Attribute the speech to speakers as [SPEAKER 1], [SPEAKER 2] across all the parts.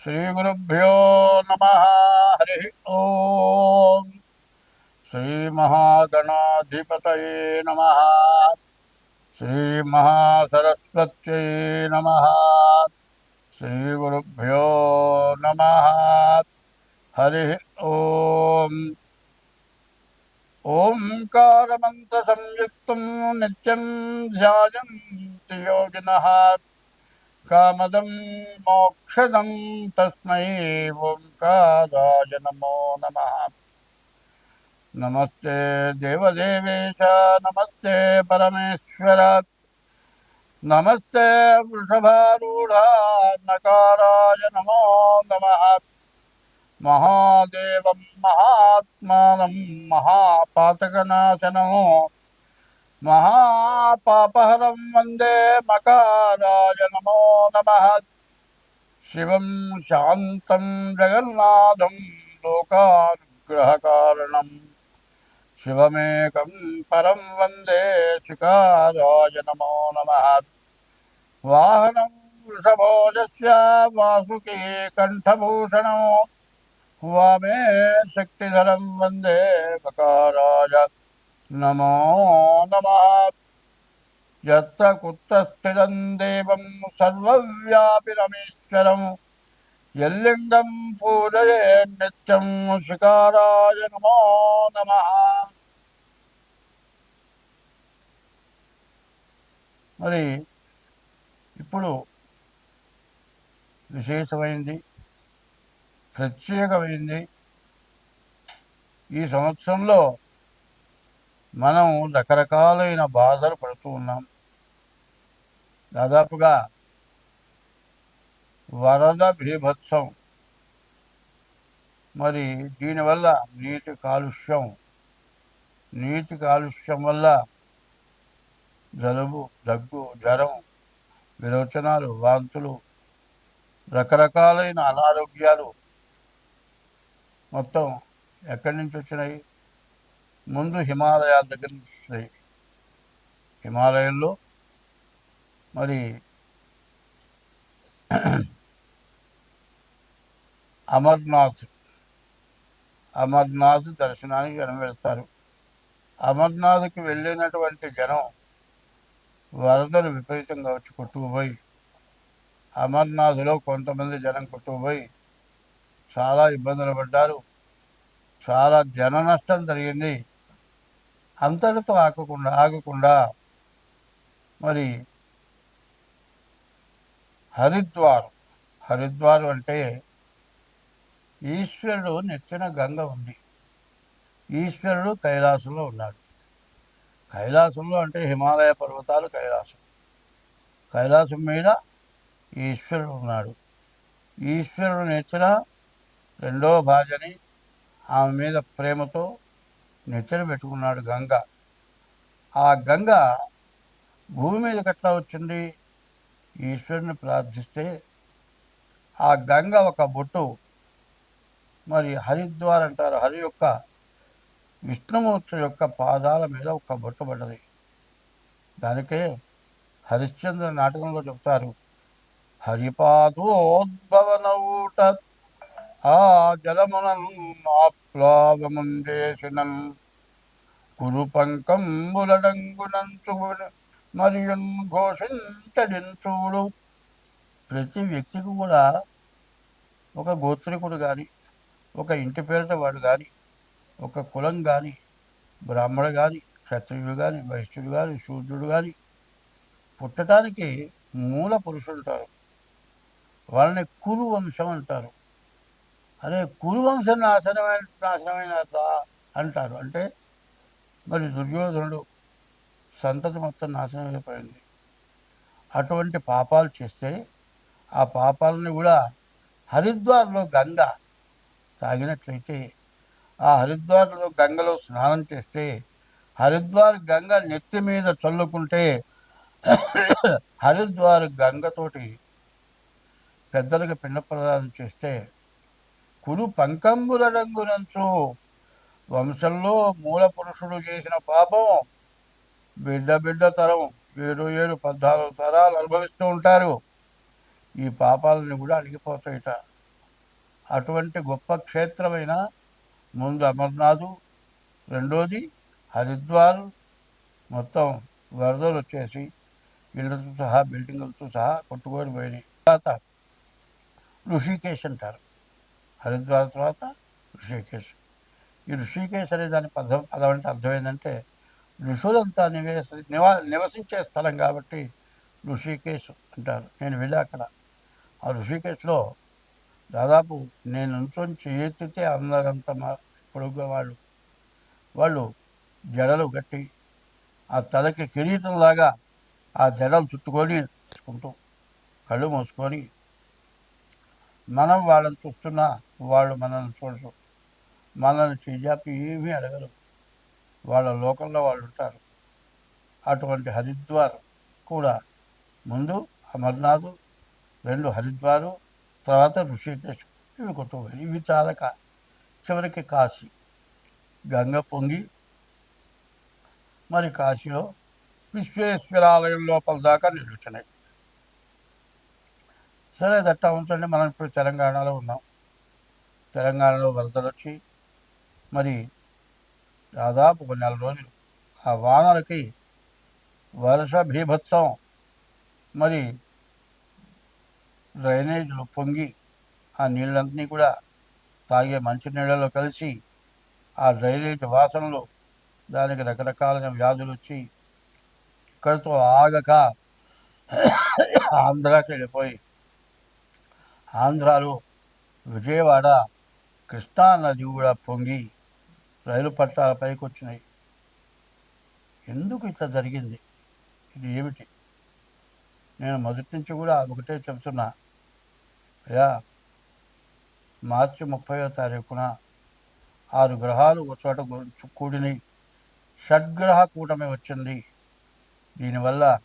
[SPEAKER 1] శ్రీగురుభ్యో నమ హరి ఓం శ్రీమహాగణాధిపతయే నమ శ్రీమహాసరస్వత్యై నమ శ్రీగురుభ్యో నమ హరి ఓం ఓంకారమంత్ర సంయుక్తం నిత్యం ధ్యాయంతి యోగినః కామదం మోక్షదం తస్మై ఓంకారాయ నమో నమ నమస్తే దేవదేవేశ నమస్తే పరమేశ్వర నమస్తే వృషభారూఢ నకారాయ నమో నమ మహాదేవం మహాత్మానం మహాపాతకనాశనమో महापापहरं वंदे मकाराय नमो नमः। शिवं शान्तं जगन्नाथं लोकानुग्रहकारणं। शिवमेकं परं वंदे शिकाराय नमो नमः। वाहनं वृषभोजस्य वासुकी कण्ठभूषणो। वामे शक्तिधरं वंदे मकाराय। నమో నమ యత్ర కుత్ర స్థితం దేవం సర్వవ్యాపినమీశ్వరం ఎల్లింగం పూజయే నిత్యం శికారాయ నమో నమ మరి ఇప్పుడు విశేషమైంది ప్రత్యేకమైంది ఈ సంవత్సరంలో మనం రకరకాలైన బాధలు పడుతూ ఉన్నాం. దాదాపుగా వరద బీభత్సం మరి దీనివల్ల నీటి కాలుష్యం నీటి కాలుష్యం వల్ల జలుబు దగ్గు జ్వరం విరోచనాలు వాంతులు రకరకాలైన అనారోగ్యాలు మొత్తం ఎక్కడి నుంచి వచ్చినాయి? ముందు హిమాలయాల దగ్గర నుంచి హిమాలయంలో మరి అమర్నాథ్ అమర్నాథ్ దర్శనానికి జనం వెళ్తారు అమర్నాథ్కి వెళ్ళినటువంటి జనం వరదలు విపరీతంగా వచ్చి కొట్టుకుపోయి అమర్నాథ్లో కొంతమంది జనం కొట్టుకుపోయి చాలా ఇబ్బందులు పడ్డారు. చాలా జన నష్టం జరిగింది. అంతటితో ఆగకుండా ఆగకుండా మరి హరిద్వార్ హరిద్వార్ అంటే ఈశ్వరుడు నెత్తిన గంగ ఉంది. ఈశ్వరుడు కైలాసంలో ఉన్నాడు. కైలాసంలో అంటే హిమాలయ పర్వతాలు కైలాసం. కైలాసం మీద ఈశ్వరుడు ఉన్నాడు. ఈశ్వరుడు నెచ్చిన రెండో భార్యని ఆమె మీద ప్రేమతో నెత్తిన పెట్టుకున్నాడు గంగ. ఆ గంగ భూమి మీదకి ఎట్లా వచ్చింది? ఈశ్వరుని ప్రార్థిస్తే ఆ గంగ ఒక బొట్టు మరి హరిద్వార్ అంటారు హరి యొక్క విష్ణుమూర్తి యొక్క పాదాల మీద ఒక బొట్టు పడ్డది. దానికే హరిశ్చంద్ర నాటకంలో చెప్తారు హరిపాదోద్భవనౌట ఆ జలమునం ఆప్లావముందేశనం కురు పంకంబులడంగునంచు మరియు ఘోషించడించుడు ప్రతి వ్యక్తికి కూడా ఒక గోత్రికుడు కానీ ఒక ఇంటి పేరుట వాడు కానీ ఒక కులం కానీ బ్రాహ్మడు కానీ క్షత్రియుడు కానీ వైశ్యుడు కానీ శూద్రుడు కానీ పుట్టడానికి మూల పురుషులు ఉంటారు వాళ్ళని కురు వంశం అంటారు. అదే కురువంశం నాశనమైన నాశనమైన అంటారు. అంటే మరి దుర్యోధనుడు సంతతి మొత్తం నాశనం అయిపోయింది. అటువంటి పాపాలు చేస్తే ఆ పాపాలని కూడా హరిద్వార్లో గంగ తాగినట్లయితే ఆ హరిద్వార్లో గంగలో స్నానం చేస్తే హరిద్వార్ గంగ నెత్తి మీద చల్లుకుంటే హరిద్వార్ గంగతోటి పెద్దలకు పిండ ప్రదానం చేస్తే కురు పంకంబుల రంగునంచు. వంశంలో మూల పురుషుడు చేసిన పాపం బిడ్డ బిడ్డ తరం ఏడు ఏడు పద్నాలుగు తరాలు అనుభవిస్తూ ఉంటారు. ఈ పాపాలని కూడా అణిగిపోతాయిట. అటువంటి గొప్ప క్షేత్రమైన ముందు అమర్నాథు రెండోది హరిద్వార్ మొత్తం వరదలు వచ్చేసి ఇళ్ళతో సహా బిల్డింగులతో సహా కొట్టుకొని పోయినాయి. తర్వాత ఋషికేశ్ అంటారు. హరిద్వార్ తర్వాత ఋషికేశ్. ఈ ఋషికేశ్ అనే దాని పదం పదం అంటే అర్థం ఏంటంటే ఋషులంతా నివేశ నివా నివసించే స్థలం కాబట్టి ఋషికేశ్ అంటారు. నేను వెళ్ళా అక్కడ. ఆ ఋషికేశ్లో దాదాపు నేను నుంచి ఎత్తితే అందరంత మా పొడుగు వాళ్ళు. వాళ్ళు జడలు కట్టి ఆ తలకి కిరీటంలాగా ఆ జడలు చుట్టుకొని చూసుకుంటూ కళ్ళు మూసుకొని మనం వాళ్ళని చూస్తున్నా వాళ్ళు మనల్ని చూడరు. మనల్ని చేజాపి ఏమీ అడగరు. వాళ్ళ లోకంలో వాళ్ళు ఉంటారు. అటువంటి హరిద్వార్ కూడా ముందు అమర్నాథ్ రెండు హరిద్వారు తర్వాత ఋషికేశ్ ఇవి కొట్టుకోవాలి ఇవి చాలక చివరికి కాశీ. గంగ పొంగి మరి కాశీలో విశ్వేశ్వరాలయం లోపల దాకా నిలుచున్నాయి. సరే దట్టా ఉంచండి. మనం ఇప్పుడు తెలంగాణలో ఉన్నాం. తెలంగాణలో వరదలు వచ్చి మరి దాదాపు ఒక నెల రోజులు ఆ వానలకి వర్ష భీభత్సం. మరి డ్రైనేజీలు పొంగి ఆ నీళ్ళంతనీ కూడా తాగే మంచినీళ్ళలో కలిసి ఆ డ్రైనేజ్ వాసనలు దానికి రకరకాలైన వ్యాధులు వచ్చి ఇక్కడితో ఆగక ఆంధ్రాకి వెళ్ళిపోయి ఆంధ్రాలో విజయవాడ కృష్ణా నది కూడా పొంగి రైలు పట్టాల పైకి వచ్చినాయి. ఎందుకు ఇట్లా జరిగింది? ఇది ఏమిటి? నేను మొదటి నుంచి కూడా ఒకటే చెబుతున్నా. అయ్యా మార్చి ముప్పయో తారీఖున ఆరు గ్రహాలు ఒక చోట గు- కూడినాయి. షడ్గ్రహ కూటమి వచ్చింది. దీనివల్ల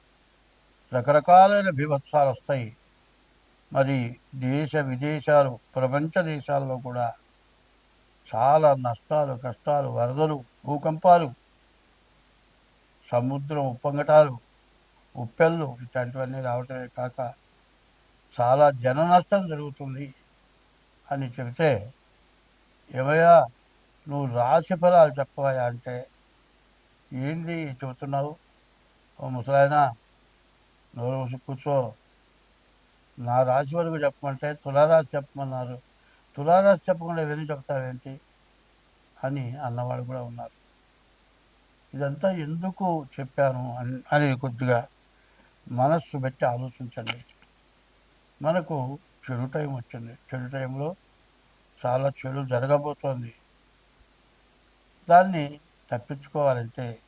[SPEAKER 1] రకరకాలైన బీభత్సాలు వస్తాయి. మరి దేశ విదేశాలు ప్రపంచ దేశాల్లో కూడా చాలా నష్టాలు కష్టాలు వరదలు భూకంపాలు సముద్రం ఉప్పొంగటాలు ఉప్పెళ్ళు ఇట్లాంటివన్నీ రావటమే కాక చాలా జన నష్టం జరుగుతుంది అని చెబితే ఏమయ్యా నువ్వు రాశి ఫలాలు చెప్పవయ్యా అంటే ఏంది చెబుతున్నావు? ఓ ముసలాయన నోరు కూర్చో. నా రాశి వరకు చెప్పమంటే తులారాశి చెప్పమన్నారు. తులారాశి చెప్పకుండా ఇవన్నీ చెప్తావేంటి? అని అన్నవాడు కూడా ఉన్నారు. ఇదంతా ఎందుకు చెప్పాను అని అని కొద్దిగా మనస్సు పెట్టి ఆలోచించండి. మనకు చెడు టైం వచ్చింది. చెడు టైంలో చాలా చెడు జరగబోతోంది. దాన్ని తప్పించుకోవాలంటే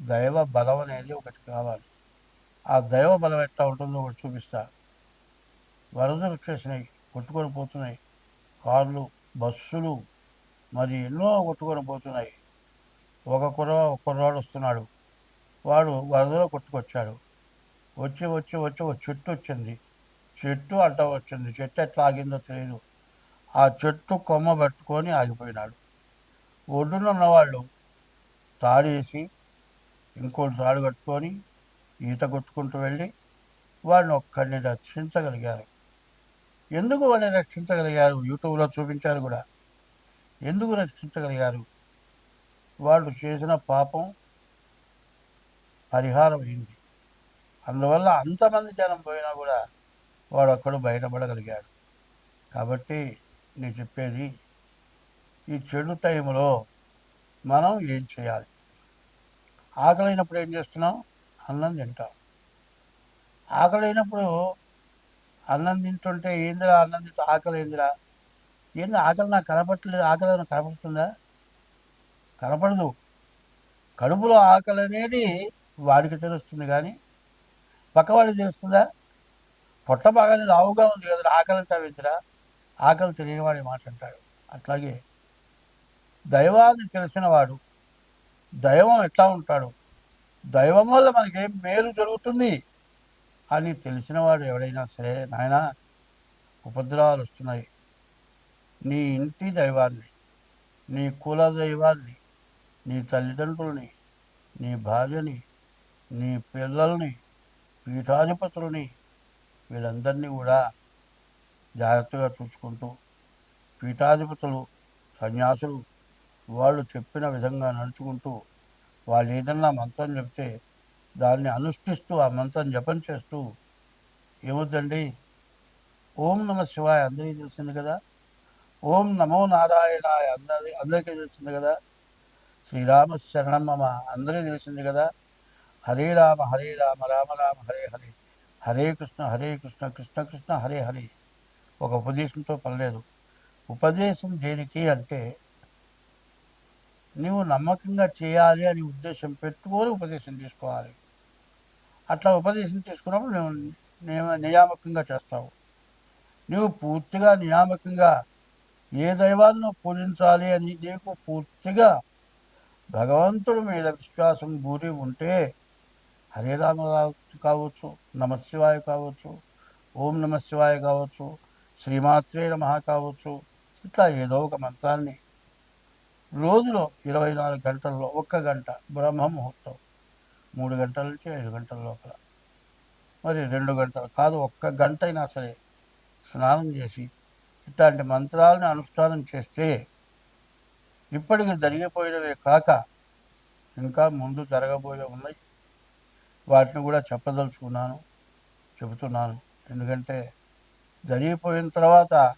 [SPEAKER 1] దైవ బలం అనేది ఒకటి కావాలి. ఆ దైవ బలం ఎట్లా ఉంటుందో ఒకటి చూపిస్తా. వరదలు వచ్చేసినాయి కొట్టుకొని పోతున్నాయి. కార్లు బస్సులు మరి ఎన్నో కొట్టుకొని పోతున్నాయి. ఒక కుర్ర ఒక కుర్రాడు వస్తున్నాడు. వాడు వరదలో కొట్టుకొచ్చాడు. వచ్చి వచ్చి వచ్చి ఒక చెట్టు వచ్చింది. చెట్టు అడ్డ వచ్చింది. చెట్టు ఎట్లా ఆగిందో తెలియదు ఆ చెట్టు కొమ్మ పట్టుకొని ఆగిపోయినాడు. ఒడ్డున ఉన్నవాళ్ళు తాడేసి ఇంకోటి తాడు కట్టుకొని ఈత కొట్టుకుంటూ వెళ్ళి వాడిని ఒక్కడిని రక్షించగలిగారు ఎందుకు వాడిని రక్షించగలిగారు? యూట్యూబ్లో చూపించారు కూడా. ఎందుకు రక్షించగలిగారు? వాళ్ళు చేసిన పాపం పరిహారం అయింది. అందువల్ల అంతమంది జనం పోయినా కూడా వాడు ఒక్కడు బయటపడగలిగాడు. కాబట్టి నేను చెప్పేది ఈ చెడు టైంలో మనం ఏం చేయాలి? ఆకలినప్పుడు ఏం చేస్తున్నాం? అన్నం తింటాం. ఆకలినప్పుడు అన్నం తింటుంటే ఏందిరా అన్నం తింటూ ఆకలి ఏందిరా ఏంది ఆకలి నాకు కనపట్టలేదు ఆకలి నాకు కనపడుతుందా? కనపడదు. కడుపులో ఆకలి అనేది వాడికి తెలుస్తుంది కానీ పక్కవాడికి తెలుస్తుందా? పొట్ట బాగానే లావుగా ఉంది కదా ఆకలి అంటావేంటిరా ఆకలి తెలియనివాడి మాట అంటాడు. అట్లాగే దైవాన్ని తెలిసినవాడు దైవం ఎట్లా ఉంటాడు? దైవం వల్ల మనకేం మేలు జరుగుతుంది? అని తెలిసినవాడు ఎవడైనా సరే నాయన ఉపద్రవాలు వస్తున్నాయి. నీ ఇంటి దైవాన్ని నీ కుల దైవాన్ని నీ తల్లిదండ్రులని నీ భార్యని నీ పిల్లల్ని పీఠాధిపతులని వీళ్ళందరినీ కూడా జాగ్రత్తగా చూసుకుంటూ పీఠాధిపతులు సన్యాసులు వాళ్ళు చెప్పిన విధంగా నడుచుకుంటూ వాళ్ళు ఏదన్నా మంత్రం చెప్తే దాన్ని అనుష్ఠిస్తూ ఆ మంత్రం జపం చేస్తూ ఏమవుతండి ఓం నమ శివాయ అందరికీ తెలిసింది కదా? ఓం నమో నారాయణాయ అందరి అందరికీ తెలిసింది కదా? శ్రీరామ శరణం మమ అందరికీ తెలిసింది కదా? హరే రామ హరే రామ రామ రామ హరే హరే. హరే కృష్ణ హరే కృష్ణ కృష్ణ కృష్ణ హరే హరే. ఒక ఉపదేశంతో పనిలేదు ఉపదేశం దేనికి అంటే నీవు నమ్మకంగా చేయాలి అని ఉద్దేశం పెట్టుకొని ఉపదేశం తీసుకోవాలి. అట్లా ఉపదేశం తీసుకున్నప్పుడు నువ్వు నియామకంగా చేస్తావు. నువ్వు పూర్తిగా నియామకంగా ఏ దైవాన్ని పూజించాలి అని నీకు పూర్తిగా భగవంతుడి మీద విశ్వాసం గురి ఉంటే హరే కావచ్చు నమశివాయ కావచ్చు ఓం నమశివాయ కావచ్చు శ్రీమాత్రే నమ కావచ్చు ఇట్లా ఏదో ఒక మంత్రాన్ని రోజులో ఇరవై నాలుగు గంటల్లో ఒక్క గంట బ్రహ్మ ముహూర్తం మూడు గంటల నుంచి ఐదు గంటల లోపల. మరి రెండు గంటలు కాదు ఒక్క గంట అయినా సరే స్నానం చేసి ఇట్లాంటి మంత్రాలను అనుష్ఠానం చేస్తే ఇప్పటికి జరిగిపోయినవే కాక ఇంకా ముందు జరగబోయే ఉన్నాయి. వాటిని కూడా చెప్పదలుచుకున్నాను చెబుతున్నాను. ఎందుకంటే జరిగిపోయిన తర్వాత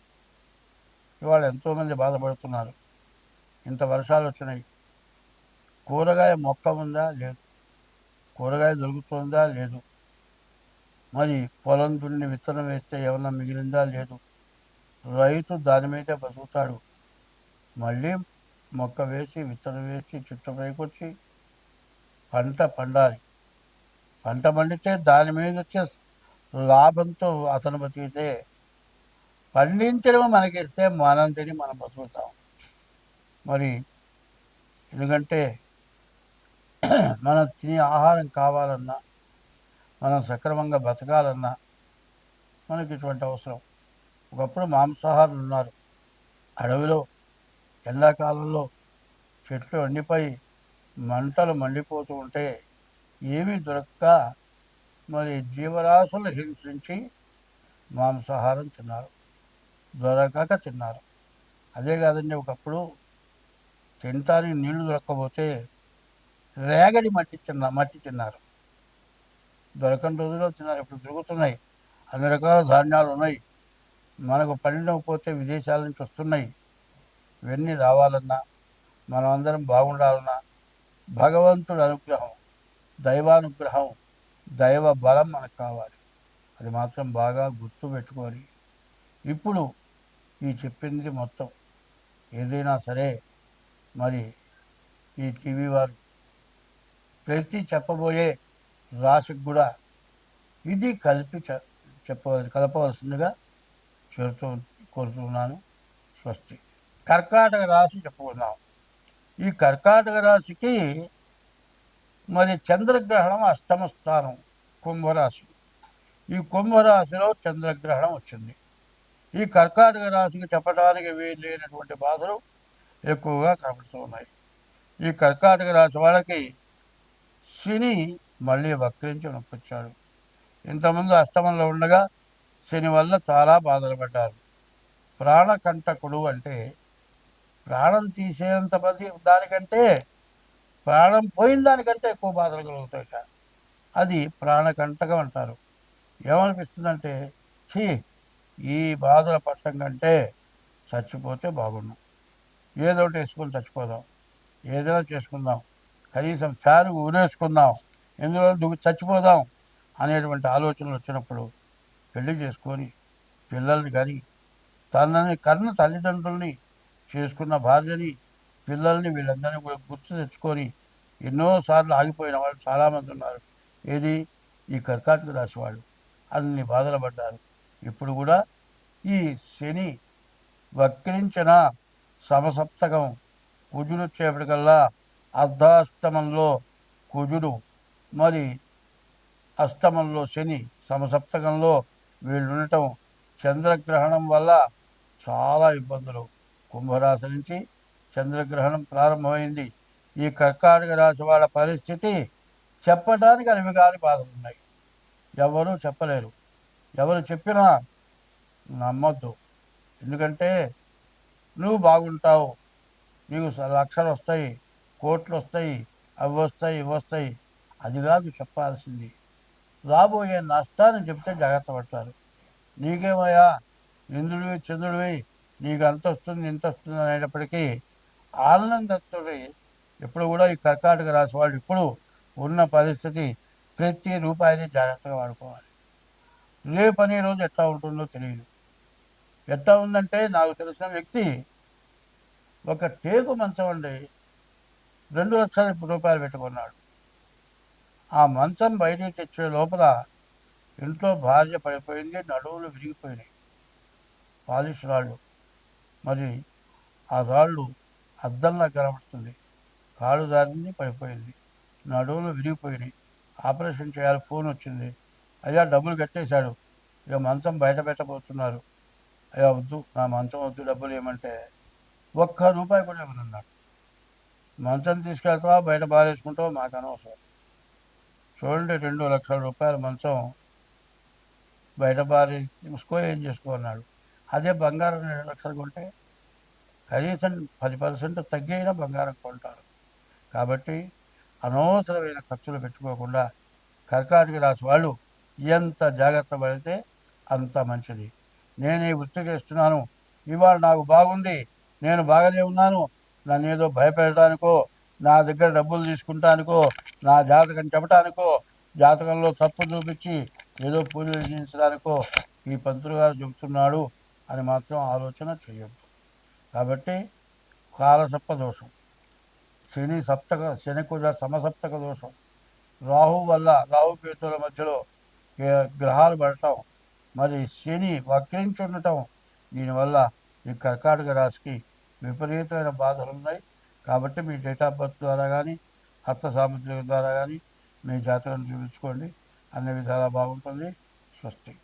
[SPEAKER 1] ఇవాళ ఎంతోమంది బాధపడుతున్నారు. ఇంత వర్షాలు వచ్చినాయి. కూరగాయ మొక్క ఉందా? లేదు. కూరగాయ దొరుకుతుందా? లేదు. మరి పొలం దున్ని విత్తనం వేస్తే ఏమన్నా మిగిలిందా? లేదు. రైతు దాని మీదే బతుకుతాడు. మళ్ళీ మొక్క వేసి విత్తనం వేసి చుట్టూ పైకొచ్చి పంట పండాలి. పంట పండితే దాని మీద వచ్చే లాభంతో అతను బతికితే పండించడం మనకిస్తే మనం తిని మనం బతుకుతాం. మరి ఎందుకంటే మనం తినే ఆహారం కావాలన్నా మనం సక్రమంగా బతకాలన్నా మనకి ఇటువంటి అవసరం. ఒకప్పుడు మాంసాహారులు ఉన్నారు. అడవిలో ఎండాకాలంలో చెట్లు ఎండిపోయి మంటలు మండిపోతూ ఉంటే ఏమీ దొరక్క మరి జీవరాశులు హింసించి మాంసాహారం తిన్నారు దొరకక తిన్నారు. అదే కాదండి ఒకప్పుడు తినటానికి నీళ్ళు దొరక్కపోతే రేగడి మట్టి తిన్న మట్టి తిన్నారు. దొరకని రోజుల్లో తిన్నారు ఇప్పుడు దొరుకుతున్నాయి. అన్ని రకాల ధాన్యాలు ఉన్నాయి. మనకు పండినకపోతే విదేశాల నుంచి వస్తున్నాయి. ఇవన్నీ రావాలన్నా మనం అందరం బాగుండాలన్నా భగవంతుడి అనుగ్రహం దైవానుగ్రహం దైవ బలం మనకు కావాలి. అది మాత్రం బాగా గుర్తు పెట్టుకొని ఇప్పుడు ఈ చెప్పింది మొత్తం. ఏదైనా సరే మరి ఈ టీవీ వారు ప్రతి చెప్పబోయే రాశికి కూడా ఇది కలిపి చె- చెప్పవలసి కలపవలసిందిగా చేరుతూ కోరుతున్నాను. స్వస్తి. కర్కాటక రాశి చెప్పుకున్నాం ఈ కర్కాటక రాశికి మరి చంద్రగ్రహణం అష్టమ స్థానం కుంభరాశి. ఈ కుంభరాశిలో చంద్రగ్రహణం వచ్చింది. ఈ కర్కాటక రాశికి చెప్పడానికి వీలు లేనటువంటి బాధలు ఎక్కువగా కనబడుతూ ఉన్నాయి ఈ కర్కాటక రాశి వాళ్ళకి శని మళ్ళీ వక్రించి నొప్పించాడు ఇంతకుముందు అస్తమంలో ఉండగా శని వల్ల చాలా బాధలు పడ్డారు ప్రాణకంటకుడు అంటే ప్రాణం తీసేంత మంది దానికంటే ప్రాణం పోయిన దానికంటే ఎక్కువ బాధలు కలుగుతాయట అది ప్రాణకంటకం అంటారు. ఏమనిపిస్తుందంటే ఛీ ఈ బాధల పట్టం కంటే చచ్చిపోతే బాగున్నాం ఏదో ఒకటి వేసుకొని చచ్చిపోదాం. ఏదైనా చేసుకుందాం. కనీసం ఫ్యాన్ ఊరేసుకుందాం. ఎందులో దుగ్గు చచ్చిపోదాం అనేటువంటి ఆలోచనలు వచ్చినప్పుడు పెళ్ళి చేసుకొని పిల్లల్ని కానీ తనని కన్న తల్లిదండ్రుల్ని చేసుకున్న భార్యని పిల్లల్ని వీళ్ళందరినీ కూడా గుర్తు తెచ్చుకొని ఎన్నోసార్లు ఆగిపోయిన వాళ్ళు చాలామంది ఉన్నారు. ఏది? ఈ కర్కాటక రాశి వాళ్ళు. అన్ని బాధలు పడ్డారు. ఇప్పుడు కూడా ఈ శని వక్రించిన? సమసప్తకం కుజుడు చేపటికల్లా అర్ధాష్టమంలో కుజుడు మరి అష్టమంలో శని సమసప్తకంలో వీళ్ళు ఉండటం చంద్రగ్రహణం వల్ల చాలా ఇబ్బందులు. కుంభరాశి నుంచి చంద్రగ్రహణం ప్రారంభమైంది. ఈ కర్కాటక రాశి వాళ్ళ పరిస్థితి చెప్పడానికి అవి కాని బాధలు ఉన్నాయి. ఎవరు చెప్పలేరు. ఎవరు చెప్పినా నమ్మద్దు. ఎందుకంటే నువ్వు బాగుంటావు. నీకు స- లక్షలు వస్తాయి కోట్లు వస్తాయి అవి వస్తాయి ఇవి వస్తాయి అది కాదు చెప్పాల్సింది. రాబోయే నష్టాన్ని చెప్తే జాగ్రత్త పడతారు. నీకేమయ్యా? ఇంద్రుడివి చంద్రుడివి నీకు అంత వస్తుంది ఇంత వస్తుంది అనేటప్పటికీ ఆనందంతో ఎప్పుడు కూడా ఈ కర్కాటక రాశి వాళ్ళు ఇప్పుడు ఉన్న పరిస్థితి ప్రతి రూపాయిని జాగ్రత్తగా వాడుకోవాలి. రేపు అనే రోజు ఎట్లా ఉంటుందో తెలియదు. ఎట్లా ఉందంటే నాకు తెలిసిన వ్యక్తి ఒక టేకు మంచం అండి. రెండు లక్షల రూపాయలు పెట్టుకున్నాడు. ఆ మంచం బయటికి తెచ్చే లోపల ఇంట్లో భార్య పడిపోయింది నడువులు విరిగిపోయినాయి. పాలిష్ రాళ్ళు. మరి ఆ రాళ్ళు అద్దంలా కనబడుతుంది. కాలు దారింది పడిపోయింది. నడువులు విరిగిపోయినాయి. ఆపరేషన్ చేయాలి ఫోన్ వచ్చింది. అయ్యా డబ్బులు కట్టేశాడు. ఇక మంచం బయట పెట్టబోతున్నారు. అయ్యా వద్దు నా మంచం వద్దు డబ్బులు ఏమంటే ఒక్క రూపాయి కూడా ఇవ్వనున్నాడు మంచం తీసుకెళ్తావా బయట బారేసుకుంటావా మాకు అనవసరం. చూడండి రెండు లక్షల రూపాయల మంచం బయట బారేసుకో ఏం చేసుకో అన్నాడు. అదే బంగారం రెండు లక్షలు కొంటే కనీసం పది పర్సెంట్ తగ్గైనా బంగారం కొంటారు. కాబట్టి అనవసరమైన ఖర్చులు పెట్టుకోకుండా కర్కాటక రాశి వాళ్ళు ఎంత జాగ్రత్త పడితే అంత మంచిది. నేనే వృత్తి చేస్తున్నాను. ఇవాళ నాకు బాగుంది. నేను బాగానే ఉన్నాను. నన్ను ఏదో భయపెడటానికో నా దగ్గర డబ్బులు తీసుకుంటానికో నా జాతకం చెప్పడానికో జాతకంలో తప్పు చూపించి ఏదో పూజలు చేయించడానికో ఈ పంతులు గారు చెబుతున్నాడు అని మాత్రం ఆలోచన చేయొద్దు. కాబట్టి కాలసప్ప దోషం. శని సప్తక శని కూడా సమసప్తక దోషం. రాహు వల్ల రాహు కేతుల మధ్యలో ఏ- గ్రహాలు పడటం. మరి శని వక్రించుండటం దీనివల్ల ఈ కర్కాటక రాశికి విపరీతమైన బాధలు ఉన్నాయి కాబట్టి మీ డేట్ ఆఫ్ బర్త్ ద్వారా కానీ హస్త సాముద్రిక ద్వారా కానీ మీ జాతకం చూపించుకోండి. అన్ని విధాలా బాగుంటుంది. స్వస్తి.